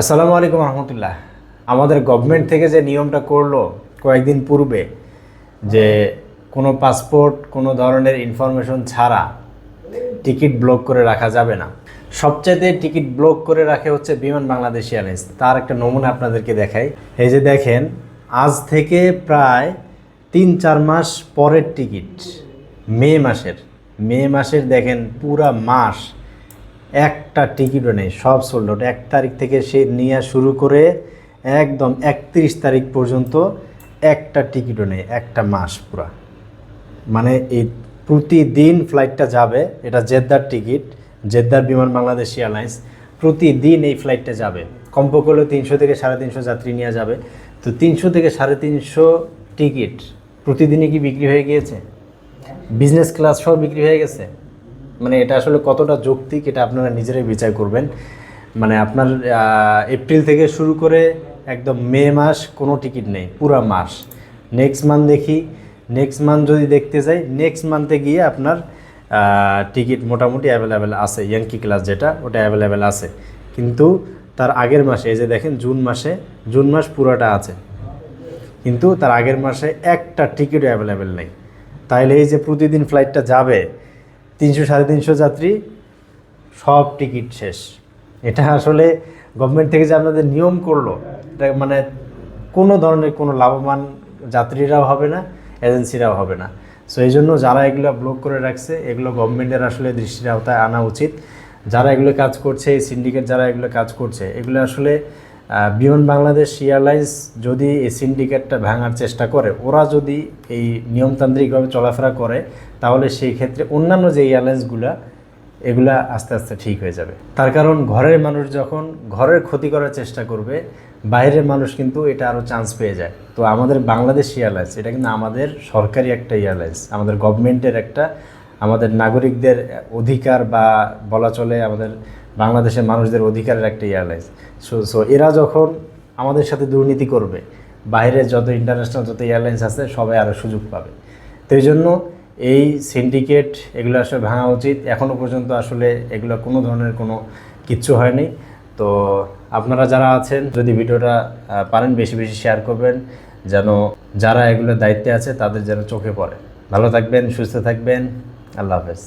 আসসালামু আলাইকুম রহমতুল্লাহ। আমাদের গভর্নমেন্ট থেকে যে নিয়মটা করল কয়েকদিন পূর্বে, যে কোনো পাসপোর্ট কোনো ধরনের ইনফরমেশন ছাড়া টিকিট ব্লক করে রাখা যাবে না। সবচাইতে টিকিট ব্লক করে রাখে হচ্ছে বিমান বাংলাদেশ এয়ারলাইন্স তার একটা নমুনা আপনাদেরকে দেখাই। এই যে দেখেন, আজ থেকে প্রায় তিন চার মাস পরের টিকিট মে মাসের। মে মাসের দেখেন পুরা মাস একটা টিকিটও নেই, সব সোল্ড আউট এক তারিখ থেকে সে নিয়ে শুরু করে একদম একত্রিশ তারিখ পর্যন্ত একটা টিকিটও নেই, একটা মাস পুরা। মানে এই প্রতিদিন ফ্লাইটটা যাবে, এটা জেদ্দার টিকিট, জেদ্দার বিমান বাংলাদেশ এয়ারলাইন্স, প্রতিদিন এই ফ্লাইটটা যাবে। কমপক্ষে হলেও তিনশো থেকে সাড়ে তিনশো যাত্রী নিয়ে যাবে। তো তিনশো থেকে সাড়ে তিনশো টিকিট প্রতিদিনই কি বিক্রি হয়ে গিয়েছে? বিজনেস ক্লাস সব বিক্রি হয়ে গেছে? মানে এটা আসলে কতটা যৌক্তিক এটা আপনারা নিজেরাই বিচার করবেন। মানে আপনার এপ্রিল থেকে শুরু করে একদম মে মাস কোনো টিকিট নেই, পুরা মাস। নেক্সট মান্থ দেখি, নেক্সট মান্থ যদি দেখতে যাই, নেক্সট মান্থে গিয়ে আপনার টিকিট মোটামুটি অ্যাভেলেবেল আছে ইয়াঙ্কি ক্লাস যেটা, ওটা অ্যাভেলেবেল আছে। কিন্তু তার আগের মাসে, এই যে দেখেন জুন মাসে, জুন মাস পুরোটা আছে। কিন্তু তার আগের মাসে একটা টিকিটও অ্যাভেলেবেল নেই। তাইলে এই যে প্রতিদিন ফ্লাইটটা যাবে তিনশো, সাড়ে তিনশো যাত্রী, সব টিকিট শেষ। এটা আসলে গভর্নমেন্ট থেকে যে আপনাদের নিয়ম করল, এটা মানে কোনো ধরনের কোনো লাভবান যাত্রীরাও হবে না এজেন্সিরাও হবে না। সো এই জন্য যারা এগুলো ব্লক করে রাখছে, এগুলো গভর্নমেন্টের আসলে দৃষ্টির আওতায় আনা উচিত। যারা এগুলো কাজ করছে সিন্ডিকেট যারা এগুলো কাজ করছে, এগুলো আসলে বিমান বাংলাদেশ এয়ারলাইন্স যদি এই সিন্ডিকেটটা ভাঙার চেষ্টা করে, ওরা যদি এই নিয়মতান্ত্রিকভাবে চলাফেরা করে, তাহলে সেই ক্ষেত্রে অন্যান্য যে এয়ারলাইন্সগুলা, এগুলা আস্তে আস্তে ঠিক হয়ে যাবে। তার কারণ ঘরের মানুষ যখন ঘরের ক্ষতি করার চেষ্টা করবে, বাইরের মানুষ কিন্তু এটা আরও চান্স পেয়ে যায়। তো আমাদের বাংলাদেশ এয়ারলাইন্স, এটা কিন্তু আমাদের সরকারি একটা এয়ারলাইন্স, আমাদের গভর্নমেন্টের একটা আমাদের নাগরিকদের অধিকার বা বলা চলে আমাদের বাংলাদেশের মানুষদের অধিকারের একটা এয়ারলাইন্স সো সো এরা যখন আমাদের সাথে দুর্নীতি করবে, বাইরে যত ইন্টারন্যাশনাল যত এয়ারলাইন্স আছে, সবাই আরও সুযোগ পাবে। তো জন্য এই সিন্ডিকেট এগুলো আসলে ভাঙা উচিত। এখনও পর্যন্ত আসলে এগুলো কোনো ধরনের কোনো কিচ্ছু হয়নি। তো আপনারা যারা আছেন, যদি ভিডিওটা পারেন, বেশি বেশি শেয়ার করবেন, যেন যারা এগুলোর দায়িত্বে আছে, তাদের যেন চোখে পড়ে। ভালো থাকবেন, সুস্থ থাকবেন। আল্লাহ হাফেজ